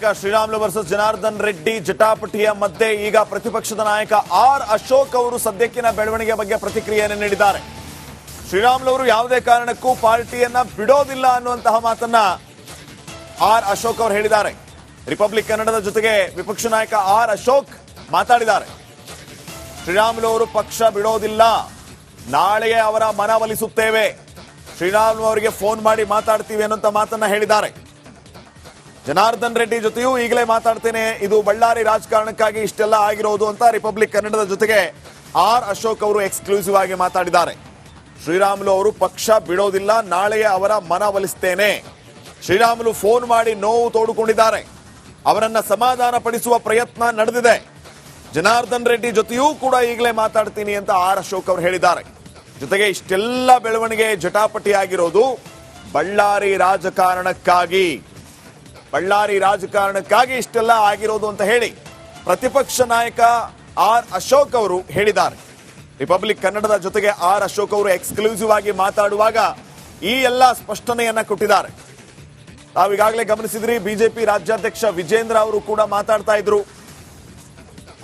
Karnataka Sriramulu versus Janardhan Reddy ಜಟಾಪಟಿಯ ಮಧ್ಯೆ ಈಗ ಪ್ರತಿಪಕ್ಷದ ನಾಯಕ ಆರ್ ಅಶೋಕ್ ಅವರು ಸದ್ಯಕ್ಕಿನ ಬೆಳವಣಿಗೆ ಬಗ್ಗೆ ಪ್ರತಿಕ್ರಿಯೆಯನ್ನು ನೀಡಿದ್ದಾರೆ. ಶ್ರೀರಾಮುಲು ಅವರು ಯಾವುದೇ ಕಾರಣಕ್ಕೂ ಪಾರ್ಟಿಯನ್ನ ಬಿಡೋದಿಲ್ಲ ಅನ್ನುವಂತಹ ಮಾತನ್ನ ಆರ್ ಅಶೋಕ್ ಅವರು ಹೇಳಿದ್ದಾರೆ. ರಿಪಬ್ಲಿಕ್ ಕನ್ನಡದ ಜೊತೆಗೆ ವಿಪಕ್ಷ ನಾಯಕ ಆರ್ ಅಶೋಕ್ ಮಾತಾಡಿದ್ದಾರೆ. ಶ್ರೀರಾಮುಲು ಅವರು ಪಕ್ಷ ಬಿಡೋದಿಲ್ಲ. ನಾಳೆಯೇ ಅವರ ಮನವೊಲಿಸುತ್ತೇವೆ ಶ್ರೀರಾಮುಲು ಅವರಿಗೆ ಫೋನ್ ಮಾಡಿ ಮಾತಾಡ್ತೀವಿ ಅನ್ನುವಂತ ಮಾತನ್ನ ಹೇಳಿದ್ದಾರೆ. ಜನಾರ್ದನ್ ರೆಡ್ಡಿ ಜೊತೆಯೂ ಈಗಲೇ ಮಾತಾಡ್ತೇನೆ. ಇದು ಬಳ್ಳಾರಿ ರಾಜಕಾರಣಕ್ಕಾಗಿ ಇಷ್ಟೆಲ್ಲ ಆಗಿರೋದು ಅಂತ ರಿಪಬ್ಲಿಕ್ ಕನ್ನಡದ ಜೊತೆಗೆ ಆರ್ ಅಶೋಕ್ ಅವರು ಎಕ್ಸ್ಕ್ಲೂಸಿವ್ ಆಗಿ ಮಾತಾಡಿದ್ದಾರೆ. ಶ್ರೀರಾಮುಲು ಅವರು ಪಕ್ಷ ಬಿಡೋದಿಲ್ಲ, ನಾಳೆಯೇ ಅವರ ಮನವೊಲಿಸ್ತೇನೆ ಶ್ರೀರಾಮುಲು ಫೋನ್ ಮಾಡಿ ನೋವು ತೋಡುಕೊಂಡಿದ್ದಾರೆ. ಅವರನ್ನ ಸಮಾಧಾನ ಪಡಿಸುವ ಪ್ರಯತ್ನ ನಡೆದಿದೆ. ಜನಾರ್ದನ್ ರೆಡ್ಡಿ ಜೊತೆಯೂ ಕೂಡ ಈಗಲೇ ಮಾತಾಡ್ತೀನಿ ಅಂತ ಆರ್ ಅಶೋಕ್ ಅವರು ಹೇಳಿದ್ದಾರೆ. ಜೊತೆಗೆ ಇಷ್ಟೆಲ್ಲ ಬೆಳವಣಿಗೆ ಜಟಾಪಟಿ ಆಗಿರೋದು ಬಳ್ಳಾರಿ ರಾಜಕಾರಣಕ್ಕಾಗಿ. ಬಳ್ಳಾರಿ ರಾಜಕಾರಣಕ್ಕಾಗಿ ಇಷ್ಟೆಲ್ಲ ಆಗಿರೋದು ಅಂತ ಹೇಳಿ ಪ್ರತಿಪಕ್ಷ ನಾಯಕ ಆರ್ ಅಶೋಕ್ ಅವರು ಹೇಳಿದ್ದಾರೆ. ರಿಪಬ್ಲಿಕ್ ಕನ್ನಡದ ಜೊತೆಗೆ ಆರ್ ಅಶೋಕ್ ಅವರು ಎಕ್ಸ್ಕ್ಲೂಸಿವ್ ಆಗಿ ಮಾತಾಡುವಾಗ ಈ ಎಲ್ಲ ಸ್ಪಷ್ಟನೆಯನ್ನ ಕೊಟ್ಟಿದ್ದಾರೆ. ತಾವೀಗಾಗಲೇ ಗಮನಿಸಿದ್ರಿ, ಬಿಜೆಪಿ ರಾಜ್ಯಾಧ್ಯಕ್ಷ ವಿಜೇಂದ್ರ ಅವರು ಕೂಡ ಮಾತಾಡ್ತಾ ಇದ್ರು.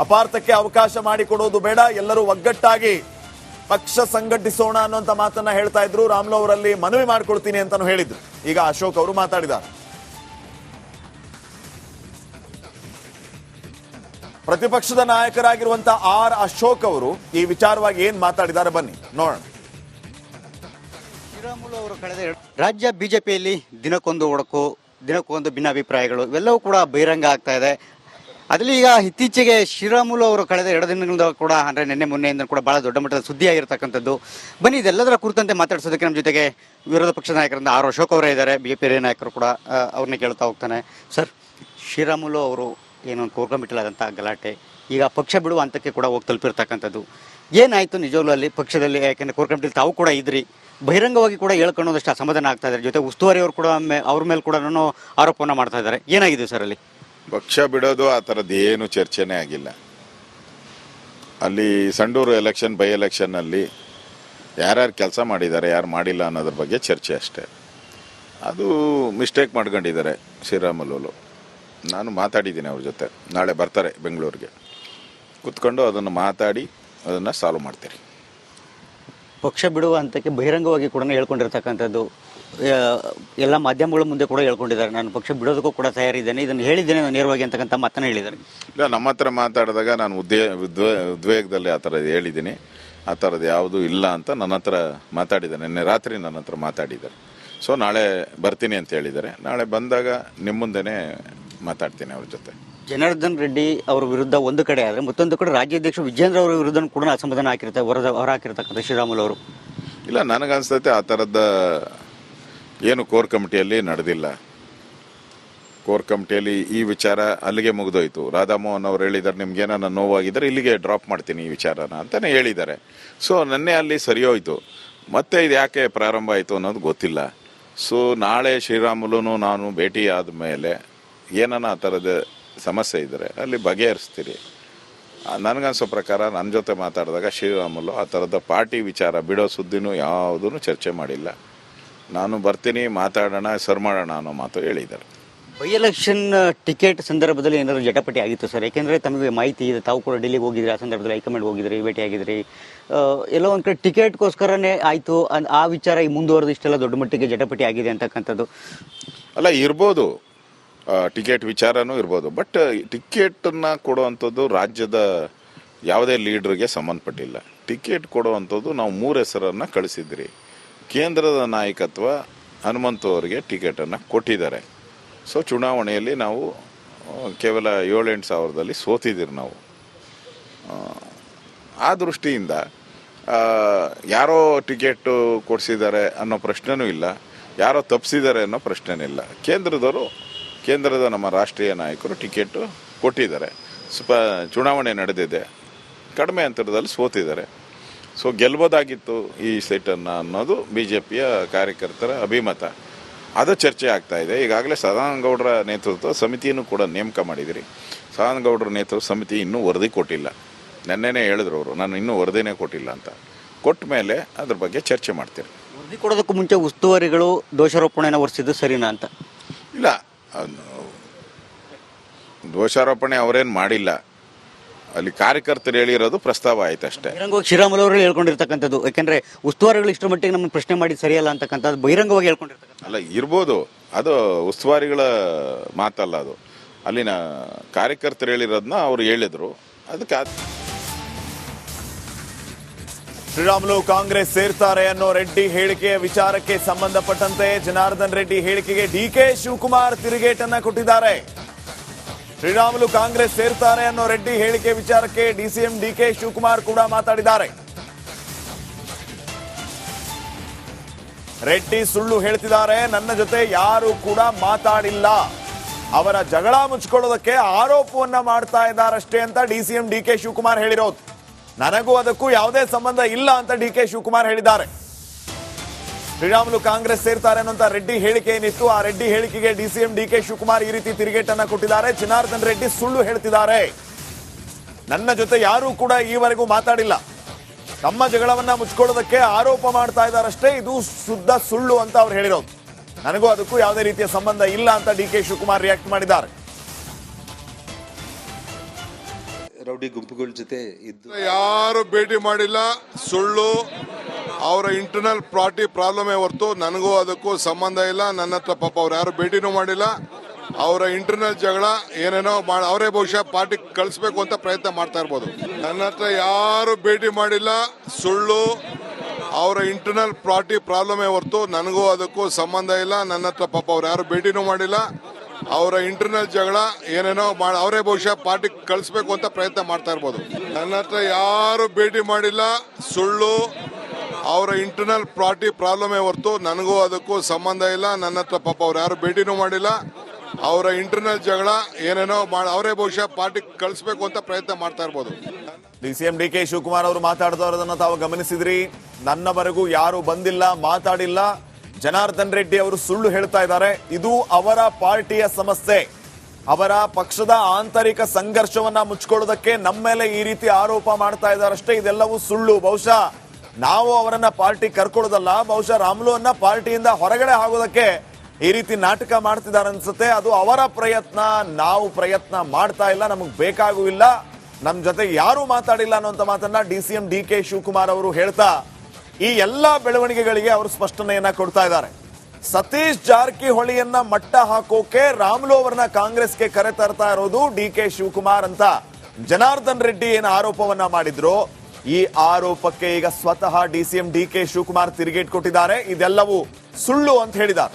ಅಪಾರ್ಥಕ್ಕೆ ಅವಕಾಶ ಮಾಡಿಕೊಡೋದು ಬೇಡ, ಎಲ್ಲರೂ ಒಗ್ಗಟ್ಟಾಗಿ ಪಕ್ಷ ಸಂಘಟಿಸೋಣ ಅನ್ನುವಂತ ಮಾತನ್ನ ಹೇಳ್ತಾ ಇದ್ರು. ರಾಮ್ಲೋ ಅವರಲ್ಲಿ ಮನವಿ ಮಾಡ್ಕೊಳ್ತೀನಿ ಅಂತಾನು ಹೇಳಿದ್ರು. ಈಗ ಅಶೋಕ್ ಅವರು ಮಾತಾಡಿದ್ದಾರೆ. ಪ್ರತಿಪಕ್ಷದ ನಾಯಕರಾಗಿರುವಂತಹ ಆರ್ ಅಶೋಕ್ ಅವರು ಈ ವಿಚಾರವಾಗಿ ಏನ್ ಮಾತಾಡಿದ್ದಾರೆ ಬನ್ನಿ, ನೋಡೋಣ. ಶ್ರೀರಾಮುಲು ಅವರು ಕಳೆದ ರಾಜ್ಯ ಬಿಜೆಪಿಯಲ್ಲಿ ದಿನಕ್ಕೊಂದು ಒಡಕು ದಿನಕ್ಕೊಂದು ಭಿನ್ನಾಭಿಪ್ರಾಯಗಳು, ಇವೆಲ್ಲವೂ ಕೂಡ ಬಹಿರಂಗ ಆಗ್ತಾ ಇದೆ. ಅದರಲ್ಲಿ ಈಗ ಇತ್ತೀಚೆಗೆ ಶ್ರೀರಾಮುಲು ಅವರು ಕಳೆದ ಎರಡು ದಿನಗಳಿಂದ ಕೂಡ, ಅಂದರೆ ನಿನ್ನೆ ಮೊನ್ನೆಯಿಂದ ಕೂಡ ಬಹಳ ದೊಡ್ಡ ಮಟ್ಟದ ಸುದ್ದಿ ಆಗಿರ್ತಕ್ಕಂಥದ್ದು ಬನ್ನಿ, ಇದೆಲ್ಲದರ ಕುರಿತಂತೆ ಮಾತಾಡಿಸೋದಕ್ಕೆ ನಮ್ಮ ಜೊತೆಗೆ ವಿರೋಧ ಪಕ್ಷದ ನಾಯಕರಿಂದ ಆರ್ ಅಶೋಕ್ ಅವರೇ ಇದ್ದಾರೆ. ಬಿಜೆಪಿ ಹಿರಿಯ ನಾಯಕರು ಕೂಡ ಅವ್ರನ್ನೇ ಕೇಳ್ತಾ ಹೋಗ್ತಾನೆ. ಸರ್ ಶ್ರೀರಾಮುಲು ಅವರು ಏನೊಂದು ಕೋರ್ ಇಟ್ಟಲಾದಂಥ ಗಲಾಟೆ. ಈಗ ಪಕ್ಷ ಬಿಡುವ ಹಂತಕ್ಕೆ ಕೂಡ ಹೋಗಿ ತಲುಪಿರ್ತಕ್ಕಂಥದ್ದು. ಏನಾಯಿತು ನಿಜವಾಗ್ಲೂ ಅಲ್ಲಿ ಪಕ್ಷದಲ್ಲಿ? ಯಾಕೆಂದರೆ ಕೋರ್ ಕಮಿಟಿಲಿ ತಾವು ಕೂಡ ಇದ್ರಿ. ಬಹಿರಂಗವಾಗಿ ಕೂಡ ಹೇಳ್ಕೊಳ್ಳೋದಷ್ಟು ಅಸಮಾಧಾನ ಆಗ್ತಾ ಇದ್ದಾರೆ. ಜೊತೆ ಉಸ್ತುವಾರಿ ಅವರು ಕೂಡ ಅವ್ರ ಮೇಲೆ ಕೂಡ ಆರೋಪವನ್ನು ಮಾಡ್ತಾ ಇದ್ದಾರೆ. ಏನಾಗಿದೆ ಸರ್ ಅಲ್ಲಿ? ಪಕ್ಷ ಬಿಡೋದು ಆ ಥರದ್ದು ಏನು ಚರ್ಚೆನೇ ಆಗಿಲ್ಲ. ಅಲ್ಲಿ ಸಂಡೂರು ಎಲೆಕ್ಷನ್ ಬೈ ಎಲೆಕ್ಷನ್ನಲ್ಲಿ ಯಾರ್ಯಾರು ಕೆಲಸ ಮಾಡಿದ್ದಾರೆ, ಯಾರು ಮಾಡಿಲ್ಲ ಅನ್ನೋದ್ರ ಬಗ್ಗೆ ಚರ್ಚೆ ಅಷ್ಟೇ. ಅದು ಮಿಸ್ಟೇಕ್ ಮಾಡ್ಕೊಂಡಿದ್ದಾರೆ ಶ್ರೀರಾಮುಲು ನಾನು ಮಾತಾಡಿದ್ದೀನಿ ಅವ್ರ ಜೊತೆ. ನಾಳೆ ಬರ್ತಾರೆ ಬೆಂಗಳೂರಿಗೆ. ಕುತ್ಕೊಂಡು ಅದನ್ನು ಮಾತಾಡಿ ಅದನ್ನು ಸಾಲ್ವ್ ಮಾಡ್ತೀರಿ. ಪಕ್ಷ ಬಿಡುವ ಹಂತಕ್ಕೆ ಬಹಿರಂಗವಾಗಿ ಕೂಡ ಹೇಳ್ಕೊಂಡಿರ್ತಕ್ಕಂಥದ್ದು ಎಲ್ಲ ಮಾಧ್ಯಮಗಳ ಮುಂದೆ ಕೂಡ ಹೇಳ್ಕೊಂಡಿದ್ದಾರೆ. ನಾನು ಪಕ್ಷ ಬಿಡೋದಕ್ಕೂ ಕೂಡ ತಯಾರಿದ್ದೇನೆ. ಇದನ್ನು ಹೇಳಿದ್ದೇನೆ ನಾನು ನೇರವಾಗಿ ಅಂತಕ್ಕಂಥ ಮತನ ಹೇಳಿದ್ದಾರೆ. ಇಲ್ಲ ನಮ್ಮ ಹತ್ರ ಮಾತಾಡಿದಾಗ ನಾನು ಉದ್ವೇ ಉದ್ವೇ ಉದ್ವೇಗದಲ್ಲಿ ಆ ಥರದ್ದು ಹೇಳಿದ್ದೀನಿ. ಆ ಥರದ್ದು ಯಾವುದೂ ಇಲ್ಲ ಅಂತ ನನ್ನ ಹತ್ರ ಮಾತಾಡಿದ್ದಾರೆ. ನಿನ್ನೆ ರಾತ್ರಿ ನನ್ನ ಹತ್ರ ಮಾತಾಡಿದ್ದಾರೆ. ಸೊ ನಾಳೆ ಬರ್ತೀನಿ ಅಂತ ಹೇಳಿದ್ದಾರೆ. ನಾಳೆ ಬಂದಾಗ ನಿಮ್ಮ ಮುಂದೆನೇ ಮಾತಾಡ್ತೀನಿ ಅವ್ರ ಜೊತೆ. ಜನಾರ್ದನ್ ರೆಡ್ಡಿ ಅವರ ವಿರುದ್ಧ ಒಂದು ಕಡೆ ಆದರೆ ಮತ್ತೊಂದು ಕಡೆ ರಾಜ್ಯಾಧ್ಯಕ್ಷ ವಿಜೇಂದ್ರ ಅವರ ವಿರುದ್ಧ ಕೂಡ ಅಸಮಾಧಾನ ಹಾಕಿರ್ತಾರೆ ಹೊರ ಹೊರ ಹಾಕಿರ್ತಕ್ಕಂಥ ಶ್ರೀರಾಮುಲು ಅವರು. ಇಲ್ಲ ನನಗನ್ಸ್ತೈತೆ ಆ ಥರದ ಏನು ಕೋರ್ ಕಮಿಟಿಯಲ್ಲಿ ನಡೆದಿಲ್ಲ. ಕೋರ್ ಕಮಿಟಿಯಲ್ಲಿ ಈ ವಿಚಾರ ಅಲ್ಲಿಗೆ ಮುಗಿದೋಯ್ತು. ರಾಧಾಮೋಹನ್ ಅವರು ಹೇಳಿದ್ದಾರೆ ನಿಮ್ಗೆ ಏನಾರ ನೋವಾಗಿದ್ದರೆ ಇಲ್ಲಿಗೆ ಡ್ರಾಪ್ ಮಾಡ್ತೀನಿ ಈ ವಿಚಾರನ ಅಂತಲೇ ಹೇಳಿದ್ದಾರೆ. ಸೊ ನನ್ನೆ ಅಲ್ಲಿ ಸರಿ ಹೋಯಿತು ಮತ್ತೆ ಇದು ಯಾಕೆ ಪ್ರಾರಂಭ ಆಯಿತು ಅನ್ನೋದು ಗೊತ್ತಿಲ್ಲ. ಸೊ ನಾಳೆ ಶ್ರೀರಾಮುಲು ನಾನು ಭೇಟಿ ಆದಮೇಲೆ ಏನಾನ ಆ ಥರದ ಸಮಸ್ಯೆ ಇದ್ದರೆ ಅಲ್ಲಿ ಬಗೆಹರಿಸ್ತೀರಿ. ನನಗನ್ಸೋ ಪ್ರಕಾರ ನನ್ನ ಜೊತೆ ಮಾತಾಡಿದಾಗ ಶ್ರೀರಾಮುಲು ಆ ಥರದ ಪಾರ್ಟಿ ವಿಚಾರ ಬಿಡೋ ಸುದ್ದಿನೂ ಯಾವುದೂ ಚರ್ಚೆ ಮಾಡಿಲ್ಲ. ನಾನು ಬರ್ತೀನಿ ಮಾತಾಡೋಣ ಸರ್ ಮಾಡೋಣ ಅನ್ನೋ ಮಾತು ಹೇಳಿದ್ದಾರೆ. ಬೈ ಎಲೆಕ್ಷನ್ ಟಿಕೆಟ್ ಸಂದರ್ಭದಲ್ಲಿ ಏನಾದರೂ ಜಟಪಟಿ ಆಗಿತ್ತು ಸರ್? ಯಾಕೆಂದರೆ ತಮಗೆ ಮಾಹಿತಿ ಇದೆ ತಾವು ಕೂಡ ಡೆಲ್ಲಿಗೆ ಹೋಗಿದ್ರಿ ಆ ಸಂದರ್ಭದಲ್ಲಿ ಹೈಕಮಾಂಡ್ ಹೋಗಿದ್ರಿ ಭೇಟಿ ಆಗಿದ್ರಿ. ಆ, ಎಲ್ಲೋ ಒಂದು ಕಡೆ ಟಿಕೆಟ್ಗೋಸ್ಕರನೇ ಆಯಿತು ಆ ವಿಚಾರ ಈ ಮುಂದುವರೆದು ಇಷ್ಟೆಲ್ಲ ದೊಡ್ಡ ಮಟ್ಟಿಗೆ ಜಟಪಟಿ ಆಗಿದೆ ಅಂತಕ್ಕಂಥದ್ದು. ಅಲ್ಲ ಇರ್ಬೋದು. ಟಿಕೆಟ್ ವಿಚಾರನೂ ಇರ್ಬೋದು. ಬಟ್ ಟಿಕೆಟನ್ನು ಕೊಡುವಂಥದ್ದು ರಾಜ್ಯದ ಯಾವುದೇ ಲೀಡ್ರಿಗೆ ಸಂಬಂಧಪಟ್ಟಿಲ್ಲ. ಟಿಕೆಟ್ ಕೊಡುವಂಥದ್ದು ನಾವು ಮೂರು ಹೆಸರನ್ನು ಕಳಿಸಿದ್ರಿ. ಕೇಂದ್ರದ ನಾಯಕತ್ವ ಹನುಮಂತು ಅವರಿಗೆ ಟಿಕೆಟನ್ನು ಕೊಟ್ಟಿದ್ದಾರೆ. ಸೊ ಚುನಾವಣೆಯಲ್ಲಿ ನಾವು ಕೇವಲ ಏಳೆಂಟು ಸಾವಿರದಲ್ಲಿ ಸೋತಿದ್ದೀರಿ ನಾವು. ಆ ದೃಷ್ಟಿಯಿಂದ ಯಾರೋ ಟಿಕೆಟ್ ಕೊಡಿಸಿದ್ದಾರೆ ಅನ್ನೋ ಪ್ರಶ್ನೆನೂ ಇಲ್ಲ. ಯಾರೋ ತಪ್ಪಿಸಿದ್ದಾರೆ ಅನ್ನೋ ಪ್ರಶ್ನೆನೂ ಇಲ್ಲ. ಕೇಂದ್ರದವರು ಕೇಂದ್ರದ ನಮ್ಮ ರಾಷ್ಟ್ರೀಯ ನಾಯಕರು ಟಿಕೆಟ್ ಕೊಟ್ಟಿದ್ದಾರೆ. ಸ್ವಲ್ಪ ಚುನಾವಣೆ ನಡೆದಿದೆ. ಕಡಿಮೆ ಅಂತರದಲ್ಲಿ ಸೋತಿದ್ದಾರೆ. ಸೊ ಗೆಲ್ಬೋದಾಗಿತ್ತು ಈ ಸೀಟನ್ನು ಅನ್ನೋದು ಬಿ ಜೆ ಪಿಯ ಕಾರ್ಯಕರ್ತರ ಅಭಿಮತ. ಅದು ಚರ್ಚೆ ಆಗ್ತಾ ಇದೆ. ಈಗಾಗಲೇ ಸದಾನಂದ ಗೌಡರ ನೇತೃತ್ವ ಸಮಿತಿಯನ್ನು ಕೂಡ ನೇಮಕ ಮಾಡಿದಿರಿ. ಸದಾನಂದ ಗೌಡರ ನೇತೃತ್ವ ಸಮಿತಿ ಇನ್ನೂ ವರದಿ ಕೊಟ್ಟಿಲ್ಲ. ನೆನ್ನೆನೇ ಹೇಳಿದ್ರು ಅವರು ನಾನು ಇನ್ನೂ ವರದಿನೇ ಕೊಟ್ಟಿಲ್ಲ ಅಂತ. ಕೊಟ್ಟ ಮೇಲೆ ಅದ್ರ ಬಗ್ಗೆ ಚರ್ಚೆ ಮಾಡ್ತೀರಿ. ವರದಿ ಕೊಡೋದಕ್ಕೂ ಮುಂಚೆ ಉಸ್ತುವಾರಿಗಳು ದೋಷಾರೋಪಣೆಯನ್ನು ಒರೆಸಿದ್ದು ಸರಿನಾ ಅಂತ? ಇಲ್ಲ ದೋಷಾರೋಪಣೆ ಅವರೇನು ಮಾಡಿಲ್ಲ. ಅಲ್ಲಿ ಕಾರ್ಯಕರ್ತರು ಹೇಳಿರೋದು ಪ್ರಸ್ತಾವ ಆಯ್ತು ಅಷ್ಟೇ. ಬಹಿರಂಗವಾಗಿ ಶ್ರೀರಾಮುಲು ಅವರು ಹೇಳ್ಕೊಂಡಿರ್ತಕ್ಕಂಥದ್ದು. ಯಾಕಂದ್ರೆ ಉಸ್ತುವಾರಿಗಳು ಇಷ್ಟರ ಮಟ್ಟಿಗೆ ನಮ್ಮನ್ನು ಪ್ರಶ್ನೆ ಮಾಡಿ ಸರಿಯಲ್ಲ ಅಂತಕ್ಕಂಥದ್ದು ಬಹಿರಂಗವಾಗಿ ಹೇಳ್ಕೊಂಡಿರ್ತಕ್ಕಂಥ ಅಲ್ಲ ಇರ್ಬೋದು. ಅದು ಉಸ್ತುವಾರಿಗಳ ಮಾತಲ್ಲ ಅದು. ಅಲ್ಲಿನ ಕಾರ್ಯಕರ್ತರು ಹೇಳಿರೋದನ್ನ ಅವರು ಹೇಳಿದ್ರು. ಅದಕ್ಕೆ ಶ್ರೀರಾಮುಲು ಕಾಂಗ್ರೆಸ್ ಸೇರ್ತಾರೆ ಅನ್ನೋ ರೆಡ್ಡಿ ಹೇಳಿಕೆಯ ವಿಚಾರಕ್ಕೆ ಸಂಬಂಧಪಟ್ಟಂತೆ ಜನಾರ್ದನ್ ರೆಡ್ಡಿ ಹೇಳಿಕೆಗೆ ಡಿಕೆ ಶಿವಕುಮಾರ್ ತಿರುಗೇಟನ್ನ ಕೊಟ್ಟಿದ್ದಾರೆ. ಶ್ರೀರಾಮುಲು ಕಾಂಗ್ರೆಸ್ ಸೇರ್ತಾರೆ ಅನ್ನೋ ರೆಡ್ಡಿ ಹೇಳಿಕೆ ವಿಚಾರಕ್ಕೆ ಡಿಸಿಎಂ ಡಿಕೆ ಶಿವಕುಮಾರ್ ಕೂಡ ಮಾತಾಡಿದ್ದಾರೆ. ರೆಡ್ಡಿ ಸುಳ್ಳು ಹೇಳ್ತಿದ್ದಾರೆ. ನನ್ನ ಜೊತೆ ಯಾರು ಕೂಡ ಮಾತಾಡಿಲ್ಲ. ಅವರ ಜಗಳ ಮುಚ್ಕೊಳ್ಳೋದಕ್ಕೆ ಆರೋಪವನ್ನ ಮಾಡ್ತಾ ಇದ್ದಾರಷ್ಟೇ ಅಂತ ಡಿಸಿಎಂ ಡಿ ಕೆ ಶಿವಕುಮಾರ್ ಹೇಳಿರೋದು. ನನಗೂ ಅದಕ್ಕೂ ಯಾವುದೇ ಸಂಬಂಧ ಇಲ್ಲ ಅಂತ ಡಿ ಕೆ ಶಿವಕುಮಾರ್ ಹೇಳಿದ್ದಾರೆ. ಶ್ರೀರಾಮುಲು ಕಾಂಗ್ರೆಸ್ ಸೇರ್ತಾರೆ ಅನ್ನೋಂತ ರೆಡ್ಡಿ ಹೇಳಿಕೆ ಏನಿತ್ತು? ಆ ರೆಡ್ಡಿ ಹೇಳಿಕೆಗೆ ಡಿಸಿಎಂ ಡಿ ಕೆ ಶಿವಕುಮಾರ್ ಈ ರೀತಿ ತಿರುಗೇಟನ್ನ ಕೊಟ್ಟಿದ್ದಾರೆ. ಜನಾರ್ದನ್ ರೆಡ್ಡಿ ಸುಳ್ಳು ಹೇಳ್ತಿದ್ದಾರೆ. ನನ್ನ ಜೊತೆ ಯಾರೂ ಕೂಡ ಈವರೆಗೂ ಮಾತಾಡಿಲ್ಲ. ತಮ್ಮ ಜಗಳವನ್ನ ಮುಚ್ಕೊಳ್ಳೋದಕ್ಕೆ ಆರೋಪ ಮಾಡ್ತಾ ಇದ್ದಾರಷ್ಟೇ. ಇದು ಶುದ್ಧ ಸುಳ್ಳು ಅಂತ ಅವ್ರು ಹೇಳಿರೋದು. ನನಗೂ ಅದಕ್ಕೂ ಯಾವುದೇ ರೀತಿಯ ಸಂಬಂಧ ಇಲ್ಲ ಅಂತ ಡಿ ಕೆ ಶಿವಕುಮಾರ್ ರಿಯಾಕ್ಟ್ ಮಾಡಿದ್ದಾರೆ. ರೌಡಿ ಗುಂಪುಗಳ ಜೊತೆ ಇದ್ದು ಯಾರು ಭೇಟಿ ಮಾಡಿಲ್ಲ, ಸುಳ್ಳು, ಅವರ ಇಂಟರ್ನಲ್ ಪಾರ್ಟಿ ಪ್ರಾಬ್ಲಮ್ ಹೊರತು ನನಗೂ ಅದಕ್ಕೂ ಸಂಬಂಧ ಇಲ್ಲ. ನನ್ನ ಹತ್ರ ಪಾಪ ಅವ್ರು ಯಾರು ಭೇಟಿನೂ ಮಾಡಿಲ್ಲ. ಅವರ ಇಂಟರ್ನಲ್ ಜಗಳ ಏನೇನೋ ಅವರೇ ಬಹುಶಃ ಪಾರ್ಟಿ ಕಳಿಸ್ಬೇಕು ಅಂತ ಪ್ರಯತ್ನ ಮಾಡ್ತಾ ಇರ್ಬೋದು. ನನ್ನ ಹತ್ರ ಯಾರು ಭೇಟಿ ಮಾಡಿಲ್ಲ, ಸುಳ್ಳು, ಅವರ ಇಂಟರ್ನಲ್ ಪಾರ್ಟಿ ಪ್ರಾಬ್ಲಮ್ ಹೊರತು ನನಗೂ ಅದಕ್ಕೂ ಸಂಬಂಧ ಇಲ್ಲ. ನನ್ನ ಹತ್ರ ಪಾಪ ಅವ್ರು ಯಾರು ಭೇಟಿನೂ ಮಾಡಿಲ್ಲ. ಅವರ ಇಂಟರ್ನಲ್ ಜಗಳ ಏನೇನೋ ಮಾಡಿ, ಅವರೇ ಬಹುಶಃ ಪಾರ್ಟಿ ಕಳಿಸ್ಬೇಕು ಅಂತ ಪ್ರಯತ್ನ ಮಾಡ್ತಾ ಇರ್ಬೋದು. ನನ್ನ ಹತ್ರ ಯಾರು ಭೇಟಿ ಮಾಡಿಲ್ಲ, ಸುಳ್ಳು, ಅವರ ಇಂಟರ್ನಲ್ ಪಾರ್ಟಿ ಪ್ರಾಬ್ಲಮೇ ಹೊರತು ನನಗೂ ಅದಕ್ಕೂ ಸಂಬಂಧ ಇಲ್ಲ, ನನ್ನ ಹತ್ರ ಪಾಪ ಅವ್ರು ಯಾರು ಭೇಟಿನೂ ಮಾಡಿಲ್ಲ. ಅವರ ಇಂಟರ್ನಲ್ ಜಗಳ ಏನೇನೋ ಮಾಡಿ, ಅವರೇ ಬಹುಶಃ ಪಾರ್ಟಿ ಕಳಿಸ್ಬೇಕು ಅಂತ ಪ್ರಯತ್ನ ಮಾಡ್ತಾ ಇರ್ಬೋದು. ಸಿಎಂ ಡಿ ಕೆ ಶಿವಕುಮಾರ್ ಅವರು ಮಾತಾಡಿದವರನ್ನ ತಾವು ಗಮನಿಸಿದ್ರಿ. ನನ್ನವರೆಗೂ ಯಾರು ಬಂದಿಲ್ಲ, ಮಾತಾಡಿಲ್ಲ. ಜನಾರ್ದನ್ ರೆಡ್ಡಿ ಅವರು ಸುಳ್ಳು ಹೇಳ್ತಾ ಇದ್ದಾರೆ. ಇದು ಅವರ ಪಾರ್ಟಿಯ ಸಮಸ್ಯೆ. ಅವರ ಪಕ್ಷದ ಆಂತರಿಕ ಸಂಘರ್ಷವನ್ನ ಮುಚ್ಕೊಳ್ಳೋದಕ್ಕೆ ನಮ್ಮ ಮೇಲೆ ಈ ರೀತಿ ಆರೋಪ ಮಾಡ್ತಾ ಇದ್ದಾರಷ್ಟೇ. ಇದೆಲ್ಲವೂ ಸುಳ್ಳು. ಬಹುಶಃ ನಾವು ಅವರನ್ನ ಪಾರ್ಟಿ ಕರ್ಕೊಳ್ಳೋದಲ್ಲ. ಬಹುಶಃ ರಾಮುಲುವನ್ನ ಪಾರ್ಟಿಯಿಂದ ಹೊರಗಡೆ ಆಗೋದಕ್ಕೆ ಈ ರೀತಿ ನಾಟಕ ಮಾಡ್ತಿದ್ದಾರೆ ಅನ್ಸುತ್ತೆ. ಅದು ಅವರ ಪ್ರಯತ್ನ, ನಾವು ಪ್ರಯತ್ನ ಮಾಡ್ತಾ ಇಲ್ಲ. ನಮಗೆ ಬೇಕಾಗುವಿಲ್ಲ. ಇಲ್ಲ ನಮ್ ಜೊತೆ ಯಾರು ಮಾತಾಡಿಲ್ಲ ಅನ್ನುವಂತ ಮಾತನ್ನ D C M D K Shivakumar ಅವರು ಹೇಳ್ತಾ ಈ ಎಲ್ಲ ಬೆಳವಣಿಗೆಗಳಿಗೆ ಅವರು ಸ್ಪಷ್ಟನೆಯನ್ನ ಕೊಡ್ತಾ ಇದ್ದಾರೆ. ಸತೀಶ್ ಜಾರಕಿಹೊಳಿಯನ್ನ ಮಟ್ಟ ಹಾಕೋಕೆ ರಾಮ್ಲೋ ಅವರನ್ನ ಕಾಂಗ್ರೆಸ್ಗೆ ಕರೆ ತರ್ತಾ ಇರೋದು ಡಿ ಕೆ ಶಿವಕುಮಾರ್ ಅಂತ ಜನಾರ್ದನ್ ರೆಡ್ಡಿ ಏನು ಆರೋಪವನ್ನ ಮಾಡಿದ್ರು. ಈ ಆರೋಪಕ್ಕೆ ಈಗ ಸ್ವತಃ D C M D K Shivakumar ತಿರುಗೇಟ್ ಕೊಟ್ಟಿದ್ದಾರೆ. ಇದೆಲ್ಲವೂ ಸುಳ್ಳು ಅಂತ ಹೇಳಿದ್ದಾರೆ.